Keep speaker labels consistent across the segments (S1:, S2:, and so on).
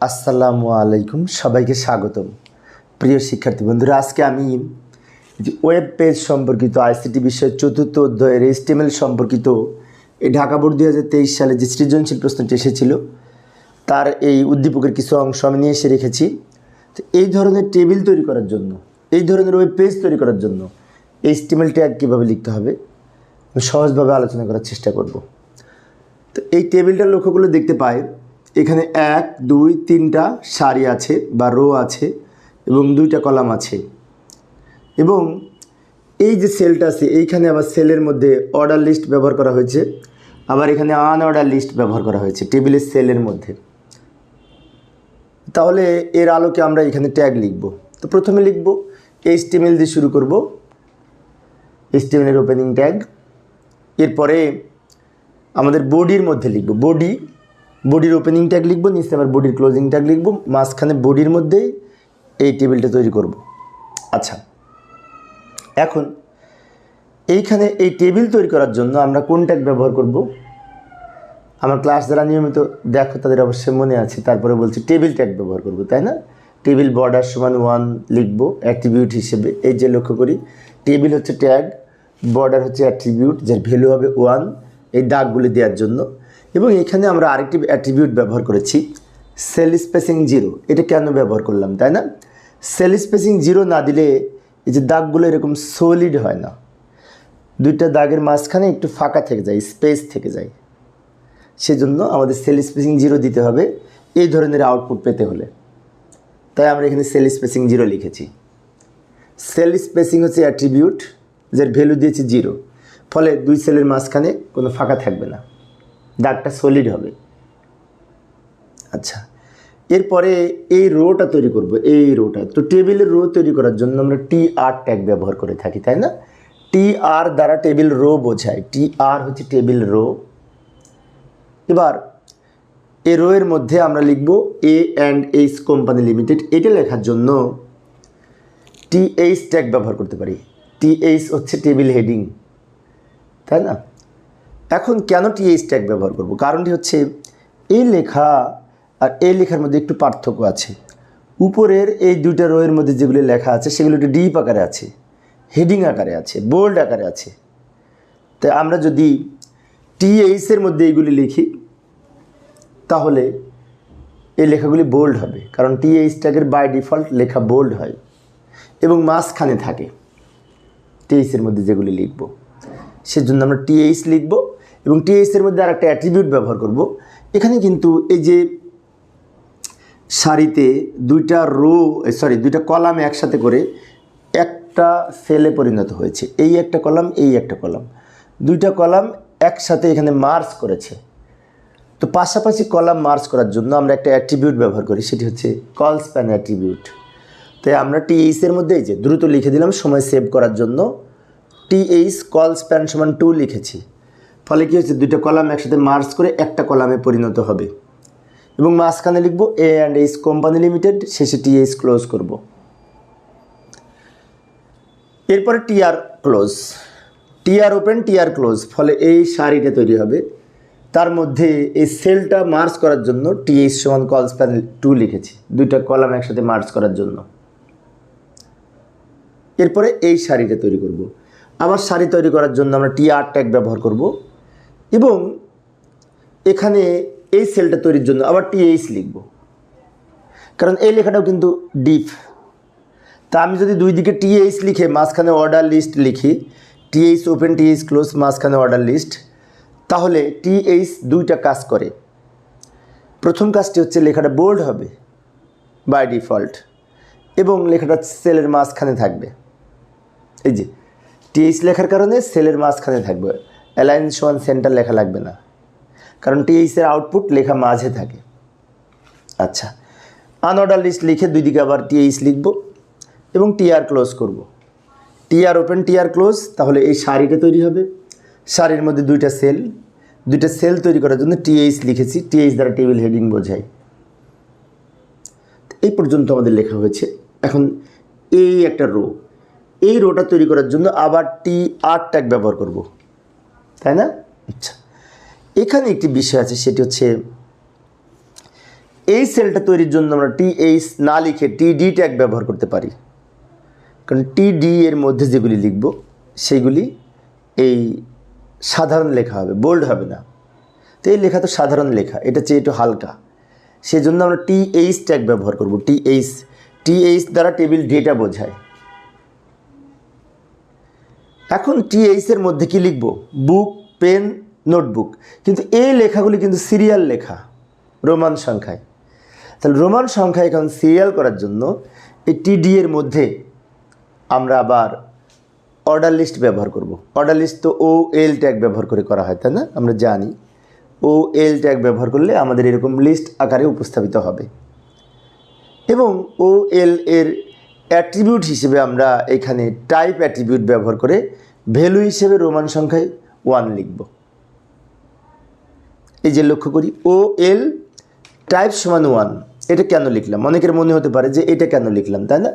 S1: আসসালামু আলাইকুম, সবাইকে স্বাগতম। প্রিয় শিক্ষার্থী বন্ধুরা, আজকে আমি ওয়েব পেজ সম্পর্কিত আইসিটি বিষয়ের চতুর্থ অধ্যায়ের এস্টিমেল সম্পর্কিত এই ঢাকা বোর্ড দুই হাজার তেইশ সালে যে সৃজনশীল প্রশ্নটি এসেছিল, তার এই উদ্দীপকের কিছু অংশ আমি নিয়ে এসে রেখেছি। তো এই ধরনের টেবিল তৈরি করার জন্য, এই ধরনের ওয়েব পেজ তৈরি করার জন্য এই স্টিমেল ট্যাগ কীভাবে লিখতে হবে সহজভাবে আলোচনা করার চেষ্টা করব। তো এই টেবিলটার লক্ষ্যগুলো দেখতে পাই। এখানে এক, দুই, তিনটা সারি আছে বা রো আছে এবং দুইটা কলাম আছে। এবং এই যে সেলটা আছে, এইখানে আবার সেলের মধ্যে অর্ডার লিস্ট ব্যবহার করা হয়েছে, আবার এখানে আন অর্ডার লিস্ট ব্যবহার করা হয়েছে, টেবিলের সেলের মধ্যে। তাহলে এর আলোকে আমরা এখানে ট্যাগ লিখব। তো প্রথমে লিখব এইচ টিমেল দিয়ে শুরু করব। এইচ টিমেলের ওপেনিং ট্যাগ এরপরে আমাদের বডির মধ্যে লিখব। বডি বডির ওপেনিং ট্যাগ লিখব, নিচে আবার বডির ক্লোজিং ট্যাগ লিখব, মাঝখানে বডির মধ্যেই এই টেবিলটা তৈরি করব। আচ্ছা এখন এইখানে এই টেবিল তৈরি করার জন্য আমরা কোন ট্যাগ ব্যবহার করব? আমার ক্লাস যারা নিয়মিত দেখো, তাদের অবশ্যই মনে আছে, তারপরে বলছি টেবিল ট্যাগ ব্যবহার করব, তাই না? টেবিল বর্ডার সমান ওয়ান লিখব অ্যাট্রিবিউট হিসেবে, এই যে লক্ষ্য করি টেবিল হচ্ছে ট্যাগ বর্ডার হচ্ছে অ্যাট্রিবিউট যার ভ্যালু হবে ওয়ান এই দাগগুলি দেওয়ার জন্য। এবং এখানে আমরা আরেকটি অ্যাট্রিবিউট ব্যবহার করেছি সেল স্পেসিং জিরো এটা কেন ব্যবহার করলাম, তাই না? সেল স্পেসিং জিরো না দিলে এই যে দাগগুলো এরকম সলিড হয় না। দুইটা দাগের মাঝখানে একটু ফাঁকা থেকে যায় স্পেস থেকে যায়। সেজন্য আমাদের সেল স্পেসিং জিরো দিতে হবে এই ধরনের আউটপুট পেতে হলে। তাই আমরা এখানে সেল স্পেসিং জিরো লিখেছি। সেল স্পেসিং হচ্ছে অ্যাট্রিবিউট যার ভ্যালু দিয়েছি জিরো ফলে দুই সেলের মাঝখানে কোনো ফাঁকা থাকবে না। দাগটা সলিড হবে। আচ্ছা এরপরে এই রোটা তৈরি করব, এই রোটা। তো টেবিলের রো তৈরি করার জন্য আমরা টি আর ট্যাগ ব্যবহার করে থাকি, তাই না? টি আর দ্বারা টেবিল রো বোঝায়। টি আর হচ্ছে টেবিল রো এবার এ রো এর মধ্যে আমরা লিখব A and H company limited এটা লেখার জন্য টি এইচ ট্যাগ ব্যবহার করতে পারি। টি এইচ হচ্ছে টেবিল হেডিং তাই না? এখন কেন টি এইচ ট্যাগ ব্যবহার করব? কারণটি হচ্ছে এই লেখা আর এই লেখার মধ্যে একটু পার্থক্য আছে। উপরের এই দুইটা রোয়ের মধ্যে যেগুলি লেখা আছে, সেগুলো একটু ডিপ আকারে আছে হেডিং আকারে আছে বোল্ড আকারে আছে। তাই আমরা যদি টি এইচের মধ্যে এইগুলি লিখি, তাহলে এই লেখাগুলি বোল্ড হবে। কারণ টি এইচ ট্যাগের বাই ডিফল্ট লেখা বোল্ড হয় এবং মাঝখানে থাকে। টি এইচের মধ্যে যেগুলি লিখব, সেজন্য আমরা টি এইচ লিখব এবং টি এইচের মধ্যে আর একটা অ্যাট্রিবিউট ব্যবহার করব। এখানে কিন্তু এই যে সারিতে দুইটা রো সরি দুইটা কলাম একসাথে করে একটা সেলে পরিণত হয়েছে। এই একটা কলাম এই একটা কলাম দুইটা কলাম একসাথে এখানে মার্চ করেছে। তো পাশাপাশি কলাম মার্চ করার জন্য আমরা একটা অ্যাট্রিবিউট ব্যবহার করি, সেটি হচ্ছে কল স্প্যান অ্যাট্রিবিউট তাই আমরা টি এইচের মধ্যে এই যে দ্রুত লিখে দিলাম, সময় সেভ করার জন্য। টি এইচ কল স্প্যান সমান টু লিখেছি। ফলে কী হচ্ছে দুইটা কলাম একসাথে মার্চ করে একটা কলামে পরিণত হবে। এবং মাঝখানে লিখব A and H company limited শেষে টি এইচ ক্লোজ করব। এরপরে TR close TR open TR close ফলে এই শাড়িটা তৈরি হবে। তার মধ্যে এই সেলটা মার্চ করার জন্য টিএইচ সমান কলস স্প্যান টু লিখেছি। দুইটা কলাম একসাথে মার্চ করার জন্য। এরপরে এই শাড়িটা তৈরি করব। আবার শাড়ি তৈরি করার জন্য আমরা টি আর ট্যাগ ব্যবহার করব। এবং এখানে এই সেলটা তৈরির জন্য আবার টি এইচ লিখব। কারণ এই লেখাটাও কিন্তু ডিপ তা আমি যদি দুই দিকে টিএইচ লিখে মাঝখানে অর্ডার লিস্ট লিখি T H open T H close মাঝখানে অর্ডার লিস্ট তাহলে টি এইচ দুইটা কাজ করে। প্রথম কাজটি হচ্ছে লেখাটা বোল্ড হবে বাই ডিফল্ট এবং লেখাটা সেলের মাঝখানে থাকবে। এই যে টিএইচ লেখার কারণে সেলের মাঝখানে থাকবে। অ্যালাইন সমান সেন্টার লেখা লাগবে না। কারণ টিএইচের আউটপুট লেখা মাঝে থাকে। আচ্ছা আনঅর্ডার লিস্ট লিখে দুই দিকে আবার টিএইচ লিখব এবং টিআর ক্লোজ করব। টিআর ওপেন টিআর ক্লোজ তাহলে এই শাড়িটা তৈরি হবে। শাড়ির মধ্যে দুইটা সেল দুইটা সেল তৈরি করার জন্য টিএইচ লিখেছি। টিএইচ দ্বারা টেবিল হেডিং বোঝায় এই পর্যন্ত আমাদের লেখা হয়েছে। এখন এই একটা রো এই রোটা তৈরি করার জন্য আবার টি আর ট্যাগ ব্যবহার করব। তাই না? আচ্ছা। এখানে একটি বিষয় আছে, সেটি হচ্ছে এই সেলটা তৈরির জন্য আমরা টি এইচ না লিখে টি ডি ট্যাগ ব্যবহার করতে পারি। কারণ টি ডি এর মধ্যে যেগুলি লিখব, সেগুলি এই সাধারণ লেখা হবে বোল্ড হবে না। তো এই লেখা তো সাধারণ লেখা, এটা চেয়ে একটু হালকা। সেই জন্য আমরা টি এইচ ট্যাগ ব্যবহার করব টি এইচ টি এইচ দ্বারা টেবিল ডেটা বোঝায়। এখন টি এইচের মধ্যে কি লিখব? বুক পেন নোটবুক কিন্তু এই লেখাগুলি কিন্তু সিরিয়াল লেখা, রোমান সংখ্যায়। তাহলে রোমান সংখ্যায় এখন সিরিয়াল করার জন্য এই টিডি এর মধ্যে আমরা আবার অর্ডার লিস্ট ব্যবহার করব। অর্ডার লিস্ট তো ও এল ট্যাগ ব্যবহার করে করা হয়, তাই না? আমরা জানি। ও এল ট্যাগ ব্যবহার করলে আমাদের এরকম লিস্ট আকারে উপস্থাপিত হবে। এবং ও এল এর অ্যাট্রিবিউট হিসেবে আমরা এখানে টাইপ অ্যাট্রিবিউট ব্যবহার করে ভ্যালু হিসেবে রোমান সংখ্যায় ওয়ান লিখব। এই যে লক্ষ্য করি, ও এল টাইপ সমান ওয়ান, এটা কেন লিখলাম? অনেকের মনে হতে পারে যে এটা কেন লিখলাম, তাই না?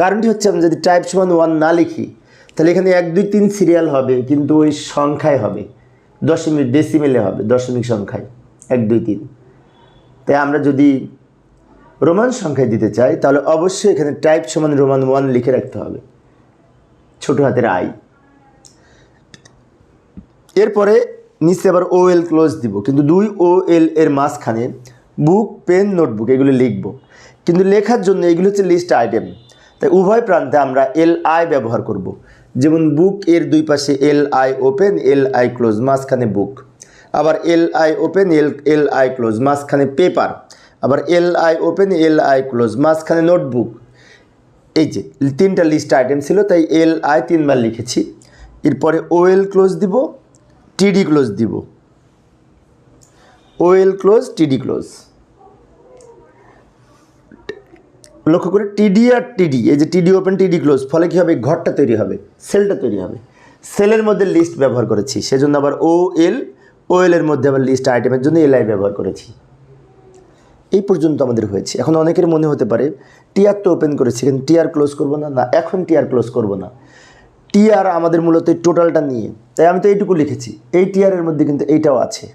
S1: কারণটি হচ্ছে আমরা যদি টাইপ সমান ওয়ান না লিখি, তাহলে এখানে এক, দুই, তিন সিরিয়াল হবে, কিন্তু ওই সংখ্যায় হবে, দশমিক, ডেসিমেলে হবে, দশমিক সংখ্যায়, এক, দুই, তিন। তাই আমরা যদি রোমান সংখ্যায় দিতে চাই, তাহলে অবশ্যই এখানে টাইপ সমান রোমান ওয়ান লিখে রাখতে হবে। ছোট হাতের আই এরপরে নিচে আবার ও এল ক্লোজ দিব, কিন্তু দুই ও এল এর মাঝখানে বুক পেন নোটবুক এগুলো লিখব। কিন্তু লেখার জন্য এগুলো হচ্ছে লিস্ট আইটেম তাই উভয় প্রান্তে আমরা এল আই ব্যবহার করব। যেমন বুক এর দুই পাশে L I open L I close মাঝখানে বুক আবার L I open L L I close মাঝখানে পেপার আবার L I open L I close মাঝখানে নোটবুক এই যে, তিনটা লিস্ট আইটেম ছিল, তাই এল আই তিনবার লিখেছি। এরপরে ও এল ক্লোজ দিব টিডি ক্লোজ দিব। ও এল ক্লোজ টিডি ক্লোজ লক্ষ্য করে টিডি আর টিডি এই যে টিডি ওপেন টিডি ক্লোজ ফলে কী হবে? ঘরটা তৈরি হবে সেলটা তৈরি হবে। সেলের মধ্যে লিস্ট ব্যবহার করেছি, সেজন্য আবার ও এল ও এল এর মধ্যে আবার লিস্ট আইটেমের জন্য এল আই ব্যবহার করেছি। এই পর্যন্ত আমাদের হয়েছে। এখন অনেকের মনে হতে পারে, টিআর তো ওপেন করেছি, কিন্তু টিআর ক্লোজ করব না। না, এখন টিআর ক্লোজ করব না। টিআর আমাদের মূলত টোটালটা নিয়ে। তাই আমি তো এইটুকু লিখেছি। এই টিআরের মধ্যে কিন্তু এইটাও আছে।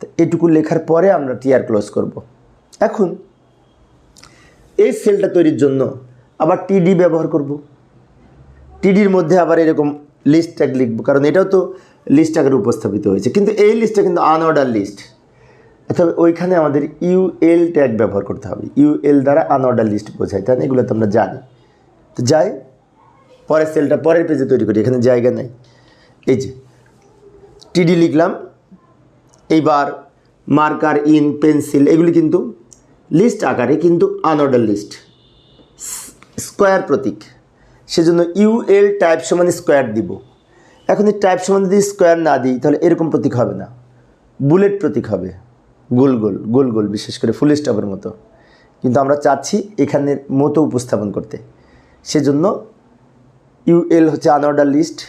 S1: তো এইটুকু লেখার পরে আমরা টিআর ক্লোজ করব। এখন এই সেলটা তৈরির জন্য আবার টিডি ব্যবহার করব। টিডির মধ্যে আবার এরকম লিস্ট ট্যাগ লিখব। কারণ এটাও তো লিস্ট আকারে উপস্থাপিত হয়েছে। কিন্তু এই লিস্টটা কিন্তু আনঅর্ডার লিস্ট তবে ওইখানে আমাদের ইউএল ট্যাগ ব্যবহার করতে হবে। ইউএল দ্বারা আনঅর্ডার লিস্ট বোঝায়। তাই না এগুলো তো আমরা জানি। তো যাই, পরের সেলটা পরের পেজে তৈরি করি, এখানে জায়গা নেই। এই যে টিডি লিখলাম। এইবার মার্কার ইন পেন্সিল এগুলি কিন্তু লিস্ট আকারে কিন্তু আনঅর্ডার লিস্ট স্কোয়ার প্রতীক। সেজন্য ইউএল টাইপ সমান স্কোয়ার দিব। এখন এই টাইপ সমান যদি স্কোয়ার না দিই, তাহলে এরকম প্রতীক হবে না। বুলেট প্রতীক হবে। গোল গোল গোল গোল, বিশেষ করে ফুল স্টপের মতো। কিন্তু আমরা চাচ্ছি এখানের মতো উপস্থাপন করতে। সেজন্য ইউএল হচ্ছে আনঅর্ডার লিস্ট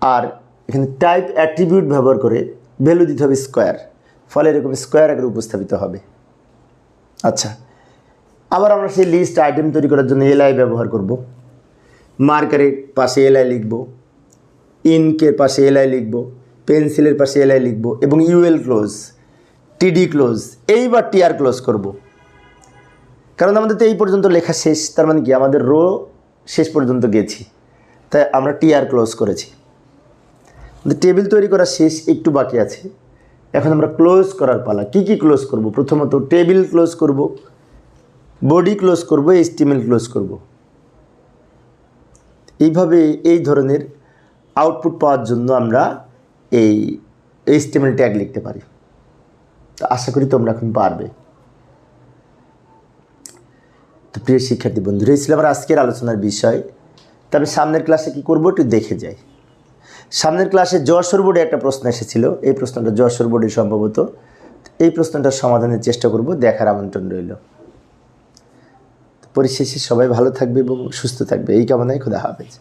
S1: আর এখানে টাইপ অ্যাট্রিবিউট ব্যবহার করে ভ্যালু দিতে হবে স্কোয়ার ফলে এরকম স্কোয়ার আকারে উপস্থাপিত হবে। আচ্ছা আবার আমরা সেই লিস্ট আইটেম তৈরি করার জন্য এলআই ব্যবহার করব। মার্কারের পাশে এলআই লিখব। ইনকের পাশে এলআই লিখব। পেন্সিলের পাশে এলআই লিখব এবং U L close T D close এইবার টিআর ক্লোজ করব। কারণ আমাদের তো এই পর্যন্ত লেখা শেষ, তার মানে কি? আমাদের রো শেষ পর্যন্ত গেছি। তাই আমরা টিআর ক্লোজ করেছি। টেবিল তৈরি করা শেষ, একটু বাকি আছে। এখন আমরা ক্লোজ করার পালা। কি কি ক্লোজ করব? প্রথমত টেবিল ক্লোজ করব বডি ক্লোজ করব এস্টিমেল ক্লোজ করব। এইভাবে এই ধরনের আউটপুট পাওয়ার জন্য আমরা এই এস্টিমেল ট্যাগ লিখতে পারি। তো আশা করি তোমরা এখন পারবে। তো প্রিয় শিক্ষার্থী বন্ধুরা, এই ছিল আমার আজকের আলোচনার বিষয়। তবে সামনের ক্লাসে কি করব একটু দেখে যাই। সামনের ক্লাসে যশোর বোর্ডে একটা প্রশ্ন এসেছিল। এই প্রশ্নটা যশোর বোর্ডে সম্ভবত। এই প্রশ্নটার সমাধানের চেষ্টা করব, দেখার আমন্ত্রণ রইল। পরিশেষে সবাই ভালো থাকবে এবং সুস্থ থাকবে। এই কামনায় খোদা হাফেজ।